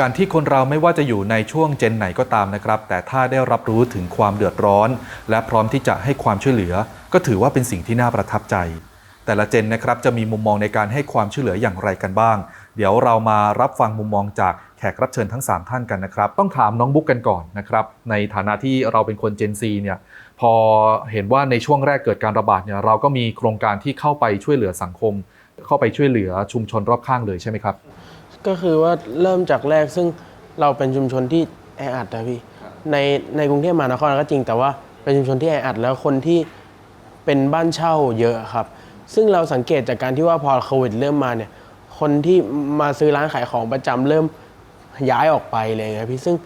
การที่คนเราไม่ว่าจะอยู่ในช่วงเจนไหนก็ตามนะครับ แต่ถ้าได้รับรู้ถึงความเดือดร้อน และพร้อมที่จะให้ความช่วยเหลือ ก็ถือว่าเป็นสิ่งที่น่าประทับใจ แต่ละเจนนะครับจะมีมุมมองในการให้ความช่วยเหลืออย่างไรกันบ้าง เดี๋ยวเรามารับฟังมุมมองจากแขกรับเชิญทั้ง 3 ท่านกันนะครับ ต้องถามน้องบุ๊กกันก่อนนะครับ ในฐานะที่เราเป็นคนเจนซีเนี่ยพอเห็นว่าในช่วงแรกเกิดการระบาดเนี่ยเราก็มีโครงการที่เข้าไปช่วยเหลือสังคม เข้าไปช่วยเหลือชุมชนรอบข้างเลยใช่ไหมครับ ก็คือว่าเริ่มจากแรกซึ่งเราเป็นชุมชนที่แออัดนะพี่ในในกรุงเทพมหานครก็จริง แต่ว่าเป็นชุมชนที่แออัดแล้วคนที่เป็นบ้านเช่าเยอะครับ ซึ่งเราสังเกตจากการที่ว่าพอโควิดเริ่มมาเนี่ยคนที่มาซื้อร้านขายของประจำเริ่มย้ายออกไปเลยครับพี่ซึ่ง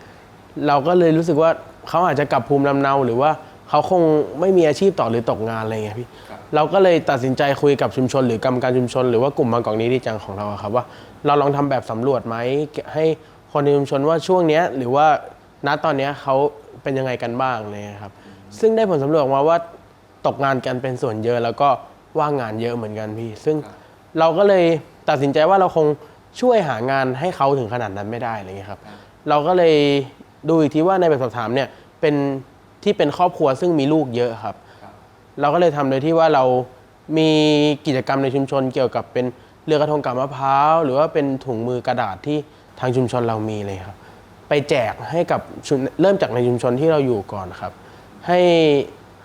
เราก็เลยรู้สึกว่าเขาอาจจะกลับภูมิลำเนาหรือว่าเขาคงไม่มีอาชีพต่อหรือตกงานอะไรเงี้ยพี่ เราก็เลยตัดสินใจคุยกับชุมชน หรือกรรมการชุมชน หรือว่ากลุ่มบางกอกนี้ดีจังของเราอะครับว่า เราลองทำแบบสำรวจไหมให้คนในชุมชนว่าช่วงเนี้ยหรือว่าณตอนเนี้ยเขาเป็นยังไงกันบ้างเลยครับ ซึ่งได้ผลสำรวจออกมาว่าตกงานกันเป็นส่วนเยอะ แล้วก็ว่างงานเยอะเหมือนกันพี่ ซึ่งเราก็เลยตัดสินใจว่าเราคงช่วยหางานให้เขาถึงขนาดนั้นไม่ได้อะไรเงี้ยครับ เราก็เลยดูอีกทีว่าในแบบสอบถามเนี่ยเป็นที่เป็นครอบครัวซึ่งมีลูกเยอะครับ เราก็เลยทำโดยที่ว่าเรามีกิจกรรมในชุมชนเกี่ยวกับเป็น เรือกระทงกับมะพร้าวหรือว่าเป็นถุงมือกระดาษที่ทางชุมชนเรามีเลยครับ ไปแจกให้กับชุมเริ่มจากในชุมชนที่เราอยู่ก่อนครับ ให้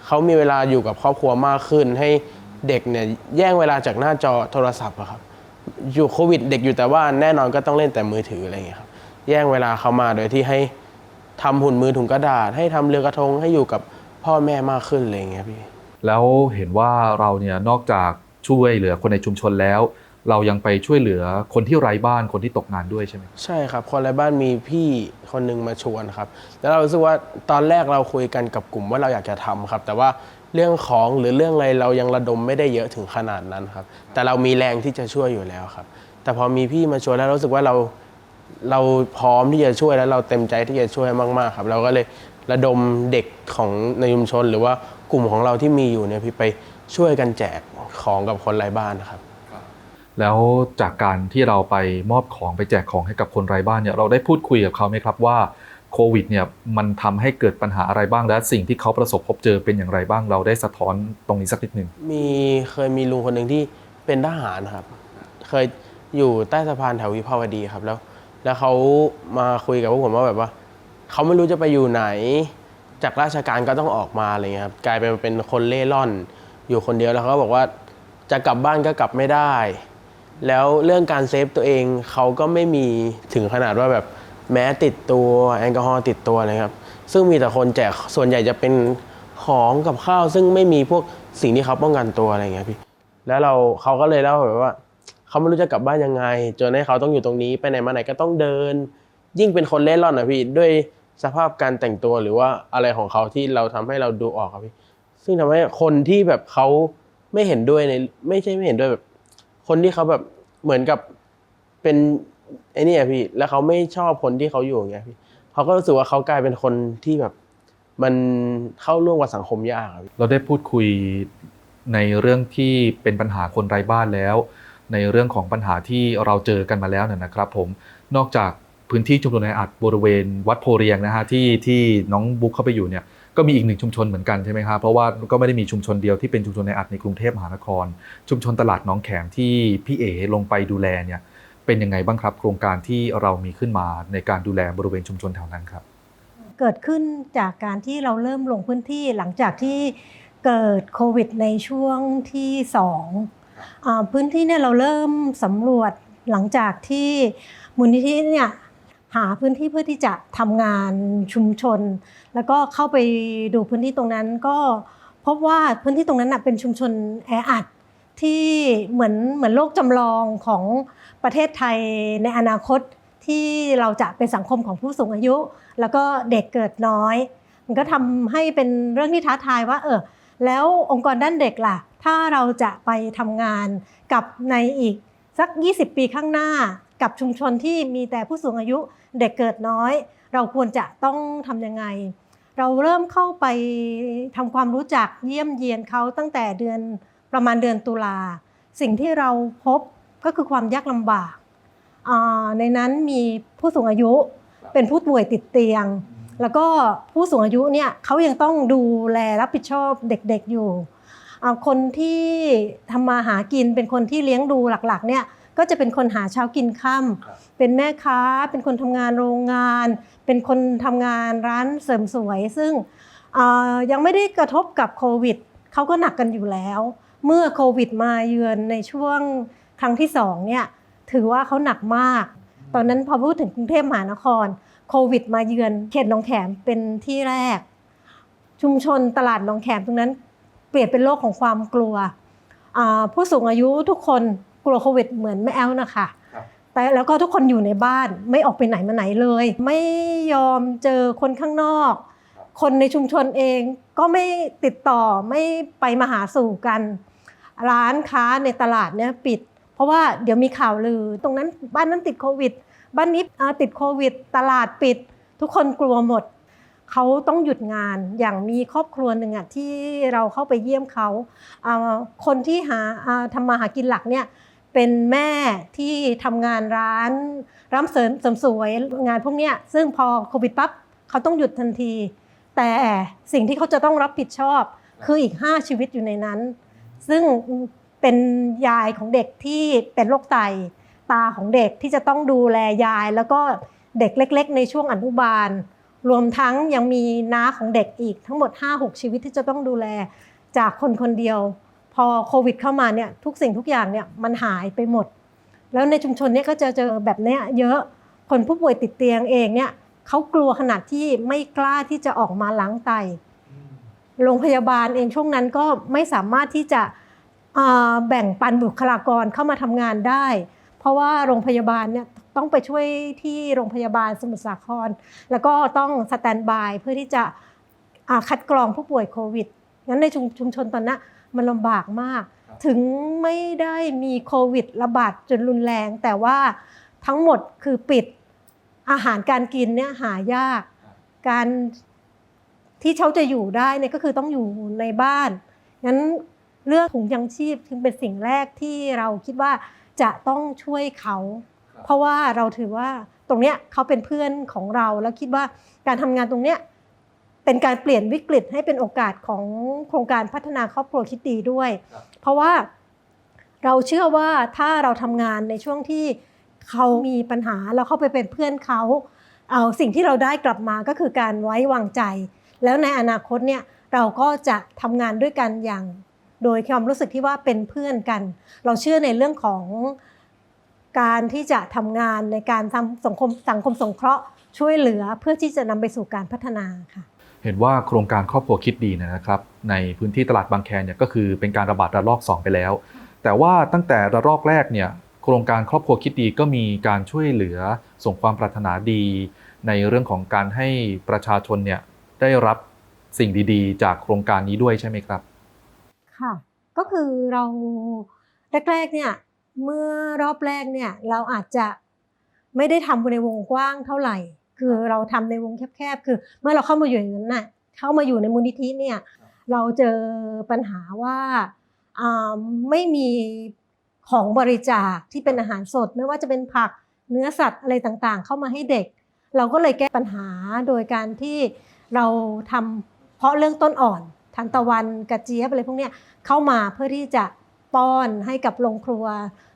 เขามีเวลาอยู่กับครอบครัวมากขึ้น ให้เด็กเนี่ยแย่งเวลาจากหน้าจอโทรศัพท์อะครับ อยู่โควิดเด็กอยู่แต่ว่าแน่นอนก็ต้องเล่นแต่มือถืออะไรอย่างเงี้ยครับแย่งเวลาเขามาโดยที่ให้ทำหุ่นมือถุงกระดาษ ให้ทำเรือกระทงให้อยู่กับพ่อแม่มากขึ้นอะไรอย่างเงี้ยพี่แล้วเห็นว่าเราเนี่ยนอกจากช่วยเหลือคนในชุมชนแล้ว เรายังไปช่วยเหลือคนที่ไร้บ้านคนที่ตกงานด้วยใช่ไหมใช่ครับ คนไร้บ้านมีพี่คนหนึ่งมาชวนครับ แล้วเรารู้สึกว่าตอนแรกเราคุยกันกับกลุ่มว่าเราอยากจะทำครับ แต่ว่าเรื่องของหรือเรื่องอะไรเรายังระดมไม่ได้เยอะถึงขนาดนั้นครับ แต่เรามีแรงที่จะช่วยอยู่แล้วครับ แต่พอมีพี่มาชวนแล้วรู้สึกว่าเราเราพร้อมที่จะช่วยแล้วเราเต็มใจที่จะช่วยมากๆครับ เราก็เลยระดมเด็กของในชุมชน หรือว่ากลุ่มของเราที่มีอยู่เนี่ยพี่ไปช่วยกันแจกของกับคนไร้บ้านครับ แล้วจากการที่เราไปมอบของไปแจกของให้กับคนไร้บ้านเนี่ยเราได้พูดคุยกับเขาไหมครับว่าโควิดเนี่ยมันทำให้เกิดปัญหาอะไรบ้างและสิ่งที่เขาประสบพบเจอเป็นอย่างไรบ้างเราได้สะท้อนตรงนี้สักนิดหนึ่งมีเคยมีลุงคนหนึ่งที่เป็นทหารครับ เคยอยู่ใต้สะพานแถววิภาวดีครับแล้ว แล้วเขามาคุยกับพวกผมว่าแบบว่าเขาไม่รู้จะไปอยู่ไหน จากราชการก็ต้องออกมาอะไรเงี้ยครับกลายเป็นเป็นคนเล่ร่อน อยู่คนเดียวแล้วเขาก็บอกว่าจะกลับบ้านก็กลับไม่ได้ แล้วเรื่องการเซฟตัวเองเขาก็ไม่มีถึงขนาดว่าแบบแม้ติดตัวแอลกอฮอล์ติดตัวเลยครับ ซึ่งมีแต่คนแจกส่วนใหญ่จะเป็นของกับข้าว ซึ่งไม่มีพวกสิ่งที่เขาป้องกันตัวอะไรอย่างเงี้ยพี่แล้วเราเขาก็เลยเล่าแบบว่าเขาไม่รู้จะกลับบ้านยังไงจนให้เขาต้องอยู่ตรงนี้ไปไหนมาไหนก็ต้องเดิน ยิ่งเป็นคนเล่นร่อนนะพี่ด้วยสภาพการแต่งตัวหรือว่าอะไรของเขาที่เราทำให้เราดูออกครับพี่ซึ่งทำให้คนที่แบบเขาไม่เห็นด้วยในไม่ใช่ไม่เห็นด้วยแบบ คนที่เขาแบบเหมือนกับเป็นไอ้นี่อะพี่ แล้วเขาไม่ชอบคนที่เขาอยู่อย่างเงี้ยพี่เขาก็รู้สึกว่าเขากลายเป็นคนที่แบบ มันเข้าร่วมกับสังคมยากอะพี่เราได้พูดคุยในเรื่องที่เป็นปัญหาคนไร้บ้านแล้ว ในเรื่องของปัญหาที่เราเจอกันมาแล้วเนี่ยนะครับ ผมนอกจากพื้นที่ชุมชนในอัดบริเวณวัดโพเรียงนะฮะที่ที่น้องบุ๊กเข้าไปอยู่เนี่ย ก็มีอีกหนึ่งชุมชนเหมือนกันใช่ไหมครับเพราะว่าก็ไม่ได้มีชุมชนเดียวที่เป็นชุมชนในอัดในกรุงเทพมหานคร ชุมชนตลาดน้องแขมที่พี่เอลงไปดูแลเนี่ยเป็นยังไงบ้างครับ โครงการที่เรามีขึ้นมาในการดูแลบริเวณชุมชนแถวนั้นครับ เกิดขึ้นจากการที่เราเริ่มลงพื้นที่หลังจากที่เกิดโควิดในช่วงที่สองพื้นที่เนี่ยเราเริ่มสำรวจหลังจากที่มูลนิธิเนี่ย หาพื้นที่เพื่อที่จะทำงานชุมชน แล้วก็เข้าไปดูพื้นที่ตรงนั้นก็พบว่าพื้นที่ตรงนั้นเป็นชุมชนแออัดที่เหมือนเหมือนโลกจำลองของประเทศไทยในอนาคตที่เราจะเป็นสังคมของผู้สูงอายุ แล้วก็เด็กเกิดน้อย มันก็ทำให้เป็นเรื่องที่ท้าทายว่าเออแล้วองค์กรด้านเด็กล่ะ ถ้าเราจะไปทำงานกับในอีกสัก 20 ปีข้างหน้า กับชุมชนที่มีแต่ผู้สูงอายุเด็กเกิดน้อย เราควรจะต้องทำยังไง เราเริ่มเข้าไปทำความรู้จักเยี่ยมเยียนเขาตั้งแต่เดือนประมาณเดือนตุลาสิ่งที่เราพบก็คือความยากลำบากในนั้นมีผู้สูงอายุเป็นผู้ป่วยติดเตียง แล้วก็ผู้สูงอายุเนี่ยเขายังต้องดูแลรับผิดชอบเด็กๆอยู่คนที่ทำมาหากินเป็นคนที่เลี้ยงดูหลักๆเนี่ย ก็จะเป็นคนหาเช้ากินค่ำเป็นแม่ค้า เป็นคนทำงานโรงงาน เป็นคนทำงานร้านเสริมสวย ซึ่งอ่ายังไม่ได้กระทบกับโควิดเขาก็หนักกันอยู่แล้ว เมื่อโควิดมาเยือนในช่วงครั้งที่สองเนี่ยถือว่าเขาหนักมาก ตอนนั้นพอพูดถึงกรุงเทพมหานครโควิดมาเยือนเขตหนองแขมเป็นที่แรก ชุมชนตลาดหนองแขมตรงนั้นเปลี่ยนเป็นโลกของความกลัวอ่าผู้สูงอายุทุกคน กลัวโควิดเหมือนแม่แอลนะคะครับแต่แล้วก็ทุกคนอยู่ในบ้านไม่ออกไปไหนมาไหนเลย ไม่ยอมเจอคนข้างนอก คนในชุมชนเองก็ไม่ติดต่อไม่ไปมาหาสู่กัน ร้านค้าในตลาดเนี่ยปิด เพราะว่าเดี๋ยวมีข่าวลือ ตรงนั้นบ้านนั้นติดโควิด บ้านนี้อ่าติดโควิด ตลาดปิด ทุกคนกลัวหมดเขาต้องหยุดงานอย่างมีครอบครัวหนึ่งอะที่เราเข้าไปเยี่ยมเขาอ่าคนที่หาอ่าทำมาหากินหลักเนี่ย เป็นแม่ที่ทำงานร้านร้านเสริมเสริมสวยงานพวกเนี้ยซึ่งพอโควิดปั๊บเขาต้องหยุดทันที แต่สิ่งที่เขาจะต้องรับผิดชอบ คืออีก 5 ชีวิตอยู่ในนั้น ซึ่งเป็นยายของเด็กที่เป็นโรคไตตาของเด็กที่จะต้องดูแลยาย แล้วก็เด็กเล็ก ๆ ในช่วงอนุบาล รวมทั้งยังมีน้าของเด็กอีกทั้งหมด 5-6 ชีวิตที่จะต้องดูแลจากคนคนเดียว พอโควิดเข้ามาเนี่ยทุกสิ่งทุกอย่างเนี่ยมันหายไปหมด แล้วในชุมชนเนี่ยก็จะเจอแบบเนี้ยเยอะคนผู้ป่วยติดเตียงเองเนี่ยเขากลัวขนาดที่ไม่กล้าที่จะออกมาล้างไตโรงพยาบาลเองช่วงนั้นก็ไม่สามารถที่จะแบ่งปันบุคลากรเข้ามาทำงานได้ เพราะว่าโรงพยาบาลเนี่ยต้องไปช่วยที่โรงพยาบาลสมุทรสาคร แล้วก็ต้องสแตนบายเพื่อที่จะคัดกรองผู้ป่วยโควิดงั้นในชุมชุมชนตอนนั้น มันลำบากมาก ถึงไม่ได้มีโควิดระบาดจนรุนแรง แต่ว่าทั้งหมดคือปิดอาหารการกินเนี่ยหายาก การที่เขาจะอยู่ได้เนี่ยก็คือต้องอยู่ในบ้านงั้นเรื่องถุงยังชีพจึงเป็นสิ่งแรกที่เราคิดว่าจะต้องช่วยเขาครับเพราะว่าเราถือว่าตรงเนี้ยเขาเป็นเพื่อนของเราแล้วคิดว่าการทำงานตรงเนี้ย เป็นการเปลี่ยนวิกฤตให้เป็นโอกาสของโครงการพัฒนาครอบครัวคิดดีด้วยครับเพราะว่าเราเชื่อว่าถ้าเราทำงานในช่วงที่เขามีปัญหาเราเข้าไปเป็นเพื่อนเขา เอาสิ่งที่เราได้กลับมาก็คือการไว้วางใจ แล้วในอนาคตเนี่ยเราก็จะทำงานด้วยกันอย่าง โดยความรู้สึกที่ว่าเป็นเพื่อนกัน เราเชื่อในเรื่องของการที่จะทำงานในการทำสังคมสังคมสงเคราะห์ช่วยเหลือเพื่อที่จะนำไปสู่การพัฒนาค่ะ เห็นว่าโครงการครอบครัวคิดดีนยนะครับ ในพื้นที่ตลาดบางแคเนี่ยก็คือเป็นการระบาดระลอก 2 ไปแล้ว แต่ว่าตั้งแต่ระลอกแรกเนี่ยโครงการครอบครัวคิดดีก็มีการช่วยเหลือส่งความปรารถนาดี ในเรื่องของการให้ประชาชนเนี่ยได้รับสิ่งดีๆ จากโครงการนี้ด้วยใช่ไหมครับ ค่ะ ก็คือเราแรกๆเนี่ยเมื่อรอบแรกเนี่ยเราอาจจะไม่ได้ทำในวงกว้างเท่าไหร่ คือเราทำในวงแคบๆ คือ เมื่อเราเข้ามาอยู่อย่างนั้นน่ะเข้ามาอยู่ในมูลนิธิเนี่ยเราเจอปัญหาว่าอ่าไม่มีของบริจาคที่เป็นอาหารสด ไม่ว่าจะเป็นผักเนื้อสัตว์อะไรต่างๆ เข้ามาให้เด็ก เราก็เลยแก้ปัญหาโดยการที่เราทำเพาะเรื่องต้นอ่อนทานตะวันกระเจี๊ยบอะไรพวกเนี้ยเข้ามาเพื่อที่จะป้อนให้กับโรงครัว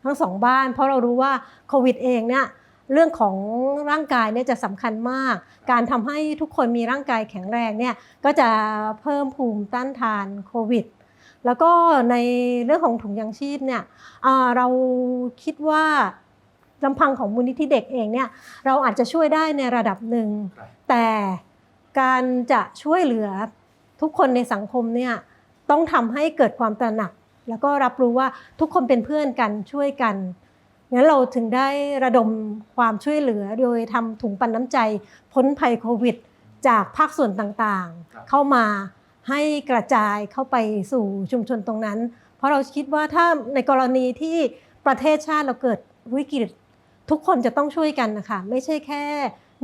ทั้งสองบ้าน เพราะเรารู้ว่าโควิดเองเนี่ย เรื่องของร่างกายเนี่ยจะสำคัญมาก การทำให้ทุกคนมีร่างกายแข็งแรงเนี่ยก็จะเพิ่มภูมิต้านทานโควิด แล้วก็ในเรื่องของถุงยางชีพเนี่ยเราคิดว่าลำพังของมูลนิธิเด็กเองเนี่ยเราอาจจะช่วยได้ในระดับหนึ่ง แต่การจะช่วยเหลือทุกคนในสังคมเนี่ยต้องทำให้เกิดความตระหนัก แล้วก็รับรู้ว่าทุกคนเป็นเพื่อนกันช่วยกัน งั้นเราถึงได้ระดมความช่วยเหลือโดยทำถุงปันน้ำใจ พ้นภัยโควิด จากภาคส่วนต่างครับๆเข้ามาให้กระจายเข้าไปสู่ชุมชนตรงนั้น เพราะเราคิดว่าถ้าในกรณีที่ประเทศชาติเราเกิดวิกฤตทุกคนจะต้องช่วยกันนะคะไม่ใช่แค่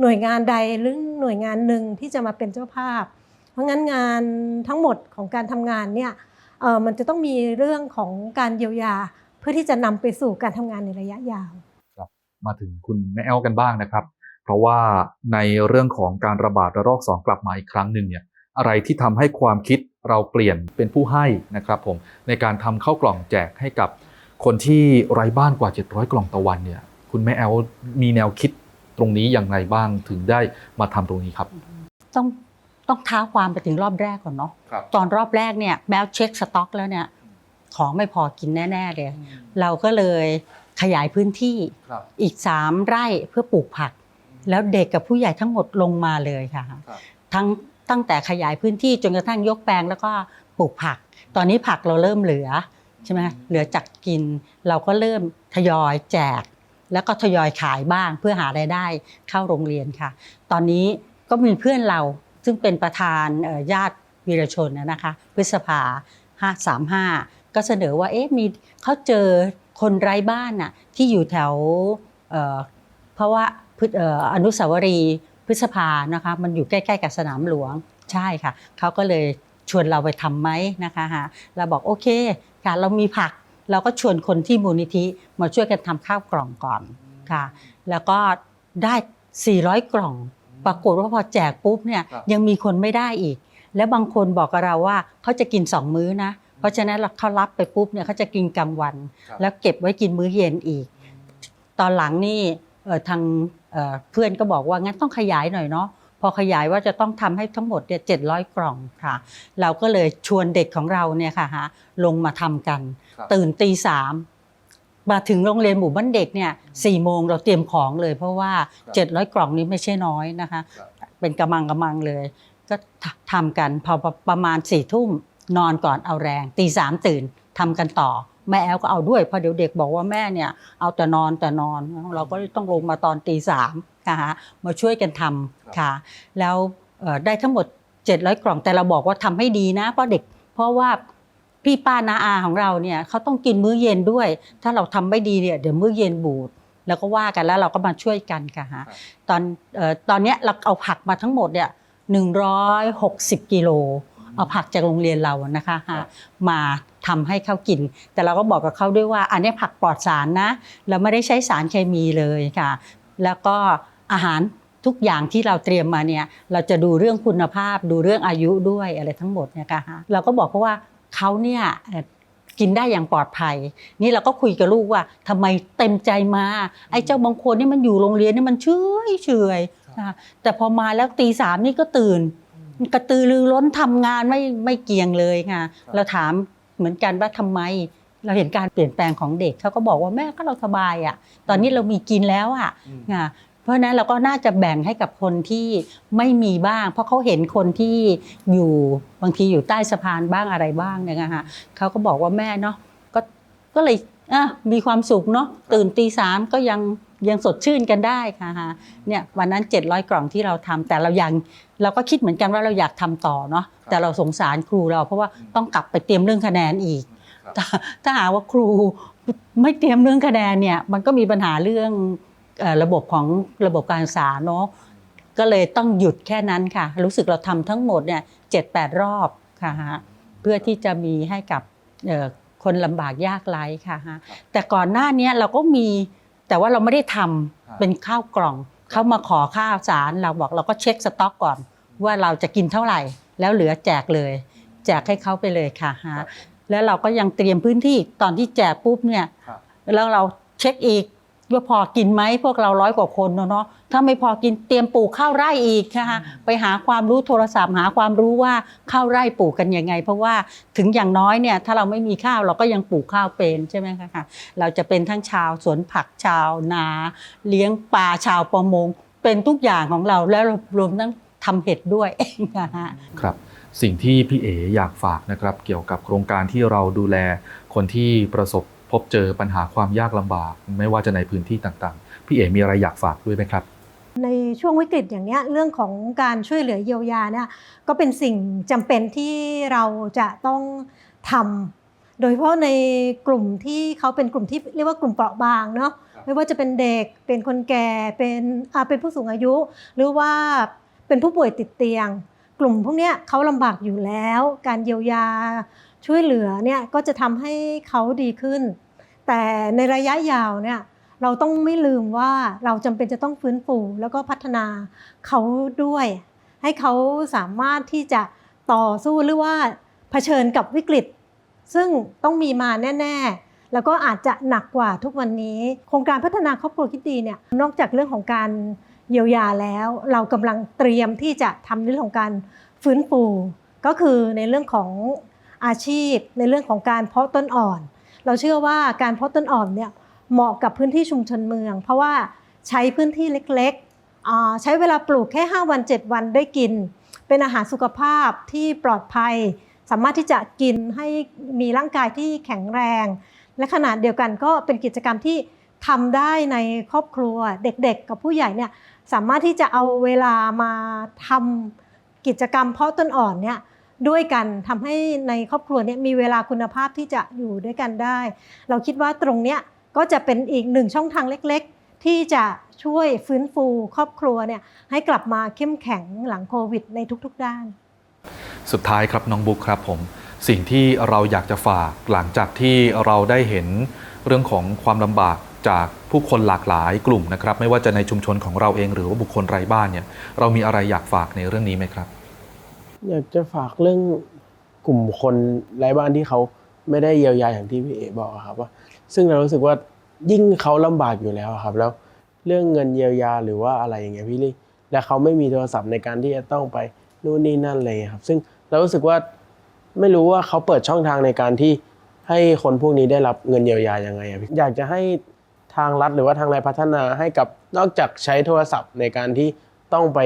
หน่วยงานใดหรือหน่วยงานหนึ่งที่จะมาเป็นเจ้าภาพ เพราะงั้นงานทั้งหมดของการทำงานเนี่ยเอ่อมันจะต้องมีเรื่องของการเยียวยาเพื่อที่จะนำไปสู่การทำงานในระยะยาวมาถึงคุณแม่แอลกันบ้างนะครับ เพราะว่าในเรื่องของการระบาดระลอก 2 กลับมาอีกครั้งหนึ่งเนี่ยอะไรที่ทำให้ความคิดเราเปลี่ยนเป็นผู้ให้นะครับผมในการทำข้าวกล่องแจกให้กับคนที่ไร้บ้านกว่า 700 กล่องต่อวันเนี่ยคุณแม่แอลมีแนวคิดตรงนี้อย่างไรบ้างถึงได้มาทำตรงนี้ครับ ต้องต้องท้าความไปถึงรอบแรกก่อนเนาะครับตอนรอบแรกเนี่ยแม้เช็คสต็อกแล้วเนี่ย ของไม่พอกินแน่ๆเลยเราก็เลยขยายพื้นที่ครับอีก3ไร่เพื่อปลูกผัก แล้วเด็กกับผู้ใหญ่ทั้งหมดลงมาเลยค่ะครับทั้งตั้งแต่ขยายพื้นที่จนกระทั่งยกแปลงแล้วก็ปลูกผัก ตอนนี้ผักเราเริ่มเหลือใช่ไหมเหลือจากกิน เราก็เริ่มทยอยแจก แล้วก็ทยอยขายบ้างเพื่อหารายได้เข้าโรงเรียนค่ะ ตอนนี้ก็มีเพื่อนเราซึ่งเป็นประธานเอ่อญาติวีรชนนะนะคะพฤษภา535 ก็เสนอว่าเอ๊ะมีเขาเจอคนไร้บ้านน่ะที่อยู่แถวเอ่อเพราะว่าพฤเอ่ออนุสาวรีย์พฤษภานะคะมันอยู่ใกล้ๆกับสนามหลวงใช่ค่ะเขาก็เลยชวนเราไปทำไหมนะคะฮะเราบอกโอเคค่ะเรามีผักเราก็ชวนคนที่มูลนิธิมาช่วยกันทำข้าวกล่องก่อนค่ะ แล้วก็ได้ 400 กล่อง ปรากฏว่าพอแจกปุ๊บเนี่ยครับยังมีคนไม่ได้อีก แล้วบางคนบอกกับเราว่าเขาจะกิน2มื้อนะ เพราะฉะนั้นเราเขารับไปปุ๊บเนี่ยเขาจะกินกลางวัน แล้วเก็บไว้กินมื้อเย็นอีก ตอนหลังนี่เอ่อทางเอ่อเพื่อนก็บอกว่างั้นต้องขยายหน่อยเนาะพอขยายว่าจะต้องทำให้ทั้งหมดเนี่ยเจ็ดกล่องค่ะ เราก็เลยชวนเด็กของเราเนี่ยค่ะฮะลงมาทำกันครับตื่นตีสามมาถึงโรงเรียนหมู่บ้านเด็กเนี่ยสี่โมงเราเตรียมของเลย เพราะว่าครับเจ็ดร้อยกล่องนี้ไม่ใช่น้อยนะคะครับเป็นกำมังกำมังเลย ก็ททำกันพอประมาณสี่ทุ่ม นอนก่อนเอาแรงตีสามตื่นทำกันต่อ แม่แอลก็เอาด้วยเพราะเดี๋ยวเด็กบอกว่าแม่เนี่ยเอาแต่นอนแต่นอน เราก็ต้องลงมาตอนตีสามค่ะมาช่วยกันทำค่ะ แล้วเอ่อได้ทั้งหมด 700 กล่องแต่เราบอกว่าทำให้ดีนะเพราะเด็ก เพราะว่าพี่ป้านาอาของเราเนี่ยเขาต้องกินมื้อเย็นด้วย ถ้าเราทำไม่ดีเนี่ยเดี๋ยวมื้อเย็นบูดแล้วก็ว่ากันแล้วเราก็มาช่วยกันค่ะฮะตอนเอ่อตอนเนี้ยเราเอาผักมาทั้งหมดเนี่ย160กิโล เอาผักจากโรงเรียนเรานะคะฮะมาทำให้เขากิน แต่เราก็บอกกับเขาด้วยว่า อันเนี้ยผักปลอดสารนะ เราไม่ได้ใช้สารเคมีเลยค่ะ แล้วก็อาหารทุกอย่างที่เราเตรียมมาเนี่ยเราจะดูเรื่องคุณภาพดูเรื่องอายุด้วยอะไรทั้งหมดเนี่ยค่ะฮะเราก็บอกเขาว่าเขาเนี่ยเอ่อกินได้อย่างปลอดภัย นี่เราก็คุยกับลูกว่าทำไมเต็มใจมาไอ้เจ้าบางคนนี่มันอยู่โรงเรียนนี่มันเฉยเฉยๆนะคะแต่พอมาแล้วตีสามนี่ก็ตื่น กระตือรือร้นทำงานไม่ไม่เกี่ยงเลยค่ะ เราถามเหมือนกันว่าทำไม เราเห็นการเปลี่ยนแปลงของเด็กเขาก็บอกว่าแม่ก็เราสบายอะ ตอนนี้เรามีกินแล้วอะค่ะเพราะฉะนั้นเราก็น่าจะแบ่งให้กับคนที่ไม่มีบ้าง เพราะเขาเห็นคนที่อยู่บางทีอยู่ใต้สะพานบ้างอะไรบ้างเนี่ยนะคะเขาก็บอกว่าแม่เนาะก็ก็เลย อะมีความสุขเนาะตื่นตีสามก็ยังยังสดชื่นกันได้ค่ะฮะเนี่ยวันนั้น 700 กล่องที่เราทำแต่เรายังเราก็คิดเหมือนกันว่าเราอยากทำต่อเนาะแต่เราสงสารครูเราเพราะว่าต้องกลับไปเตรียมเรื่องคะแนนอีก ถ้าถ้าหากว่าครูไม่เตรียมเรื่องคะแนนเนี่ยมันก็มีปัญหาเรื่องเอ่อระบบของระบบการศึกษาเนาะก็เลยต้องหยุดแค่นั้นค่ะ รู้สึกเราทำทั้งหมดเนี่ยเจ็ดแปดรอบค่ะฮะเพื่อที่จะมีให้กับเอ่อ คนลำบากยากไร้ค่ะฮะแต่ก่อนหน้าเนี้ยเราก็มีแต่ว่าเราไม่ได้ทำเป็นข้าวกล่องเขามาขอข้าวสารเราบอกเราก็เช็คสต็อกก่อน ว่าเราจะกินเท่าไหร่ แล้วเหลือแจกเลย แจกให้เขาไปเลยค่ะฮะแล้วเราก็ยังเตรียมพื้นที่ตอนที่แจกปุ๊บเนี่ยครับแล้วเราเช็คอีกว่าพอกินไหมพวกเราร้อยกว่าคนเนอะเนาะ ถ้าไม่พอกินเตรียมปลูกข้าวไร่อีกนะคะไปหาความรู้โทรศัพท์ หาความรู้ว่าข้าวไร่ปลูกกันยังไง เพราะว่าถึงอย่างน้อยเนี่ยถ้าเราไม่มีข้าวเราก็ยังปลูกข้าวเป็นใช่ไหมคะเราจะเป็นทั้งชาวสวนผักชาวนา เลี้ยงปลาชาวประมง เป็นทุกอย่างของเราแล้วรวมทั้งทำเห็ดด้วยนะคะครับสิ่งที่พี่เออยากฝากนะครับ เกี่ยวกับโครงการที่เราดูแลคนที่ประสบพบเจอปัญหาความยากลำบาก ไม่ว่าจะในพื้นที่ต่างๆ พี่เอมีอะไรอยากฝากด้วยไหมครับ ในช่วงวิกฤตอย่างเนี้ยเรื่องของการช่วยเหลือเยียวยาเนี่ยก็เป็นสิ่งจำเป็นที่เราจะต้องทำโดยเฉพาะในกลุ่มที่เขาเป็นกลุ่มที่เรียกว่ากลุ่มเปราะบางเนาะครับไม่ว่าจะเป็นเด็กเป็นคนแก่เป็นอ่าเป็นผู้สูงอายุ หรือว่าเป็นผู้ป่วยติดเตียง กลุ่มพวกเนี้ยเขาลำบากอยู่แล้ว การเยียวยาช่วยเหลือเนี่ยก็จะทำให้เขาดีขึ้น แต่ในระยะยาวเนี่ย เราต้องไม่ลืมว่าเราจำเป็นจะต้องฟื้นฟูแล้วก็พัฒนาเขาด้วย ให้เขาสามารถที่จะต่อสู้หรือว่าเผชิญกับวิกฤต ซึ่งต้องมีมาแน่ ๆ แล้วก็อาจจะหนักกว่าทุกวันนี้ โครงการพัฒนาครอบครัวคิดดีเนี่ยนอกจากเรื่องของการเยียวยาแล้ว เรากำลังเตรียมที่จะทำในเรื่องของการฟื้นฟูก็คือในเรื่องของอาชีพ ในเรื่องของการเพาะต้นอ่อน เราเชื่อว่าการเพาะต้นอ่อนเนี่ย เหมาะกับพื้นที่ชุมชนเมือง เพราะว่าใช้พื้นที่เล็กๆ ใช้เวลาปลูกแค่ 5 วัน 7 วันได้กิน เป็นอาหารสุขภาพที่ปลอดภัย สามารถที่จะกินให้มีร่างกายที่แข็งแรง และขนาดเดียวกันก็เป็นกิจกรรมที่ทำได้ในครอบครัวเด็กๆ กับผู้ใหญ่เนี่ยสามารถที่จะเอาเวลามาทำกิจกรรมเพาะต้นอ่อนเนี่ยด้วยกันทำให้ในครอบครัวเนี่ยมีเวลาคุณภาพที่จะอยู่ด้วยกันได้ เราคิดว่าตรงเนี้ย ก็จะเป็นอีกหนึ่งช่องทางเล็กๆ ที่จะช่วยฟื้นฟูครอบครัวเนี่ยให้กลับมาเข้มแข็งหลังโควิดในทุกๆด้าน สุดท้ายครับน้องบุ๊คครับผม สิ่งที่เราอยากจะฝากหลังจากที่เราได้เห็นเรื่องของความลำบากจากผู้คนหลากหลายกลุ่มนะครับ ไม่ว่าจะในชุมชนของเราเองหรือว่าบุคคลไร้บ้านเนี่ยเรามีอะไรอยากฝากในเรื่องนี้ไหมครับ อยากจะฝากเรื่องกลุ่มคนไร้บ้านที่เขาไม่ได้เยียวยาอย่างที่พี่เอบอกอะครับว่า ซึ่งเรารู้สึกว่ายิ่งเขาลำบากอยู่แล้วครับ แล้วเรื่องเงินเยียวยาหรือว่าอะไรอย่างเงี้ยพี่ลี่และเขาไม่มีโทรศัพท์ในการที่จะต้องไปนู่นนี่นั่นเลยครับ ซึ่งเรารู้สึกว่าไม่รู้ว่าเขาเปิดช่องทางในการที่ให้คนพวกนี้ได้รับเงินเยียวยายังไงอะอยากจะให้ทางรัฐหรือว่าทางนายพัฒนาให้กับนอกจากใช้โทรศัพท์ในการที่ต้องไป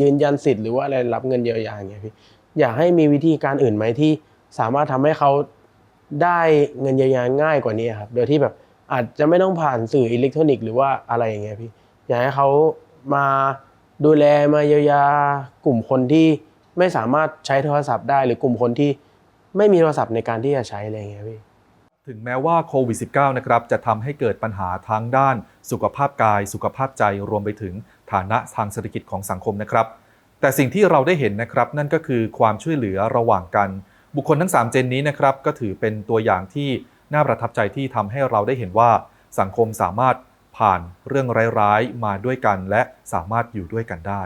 ยืนยันสิทธิ์หรือว่าอะไรรับเงินเยียวยาอย่างเงี้ยพี่อยากให้มีวิธีการอื่นไหมที่สามารถทำให้เขา ได้เงินเยียวยาง่ายกว่านี้ครับ โดยที่แบบอาจจะไม่ต้องผ่านสื่ออิเล็กทรอนิกส์หรือว่าอะไรอย่างเงี้ยพี่อยากให้เขามาดูแลมาเยียวยากลุ่มคนที่ไม่สามารถใช้โทรศัพท์ได้ หรือกลุ่มคนที่ไม่มีโทรศัพท์ในการที่จะใช้อะไรอย่างเงี้ยพี่ถึงแม้ว่าโควิด -19 นะครับจะทำให้เกิดปัญหาทั้งด้านสุขภาพกาย สุขภาพใจรวมไปถึงฐานะทางเศรษฐกิจของสังคมนะครับ แต่สิ่งที่เราได้เห็นนะครับนั่นก็คือความช่วยเหลือระหว่างกัน บุคคลทั้ง 3 เจนนี้นะครับก็ถือเป็นตัวอย่างที่น่าประทับใจที่ทำให้เราได้เห็นว่าสังคมสามารถผ่านเรื่องร้ายๆมาด้วยกัน และสามารถอยู่ด้วยกันได้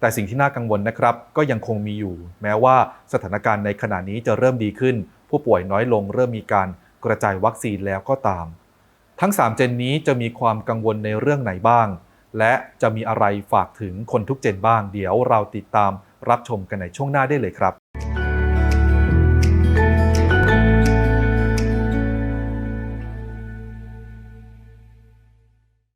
แต่สิ่งที่น่ากังวลนะครับ ก็ยังคงมีอยู่ แม้ว่าสถานการณ์ในขณะนี้จะเริ่มดีขึ้น ผู้ป่วยน้อยลง เริ่มมีการกระจายวัคซีนแล้วก็ตาม ทั้ง 3 เจนนี้จะมีความกังวลในเรื่องไหนบ้าง และจะมีอะไรฝากถึงคนทุกเจนบ้าง เดี๋ยวเราติดตามรับชมกันในช่วงหน้าได้เลยครับ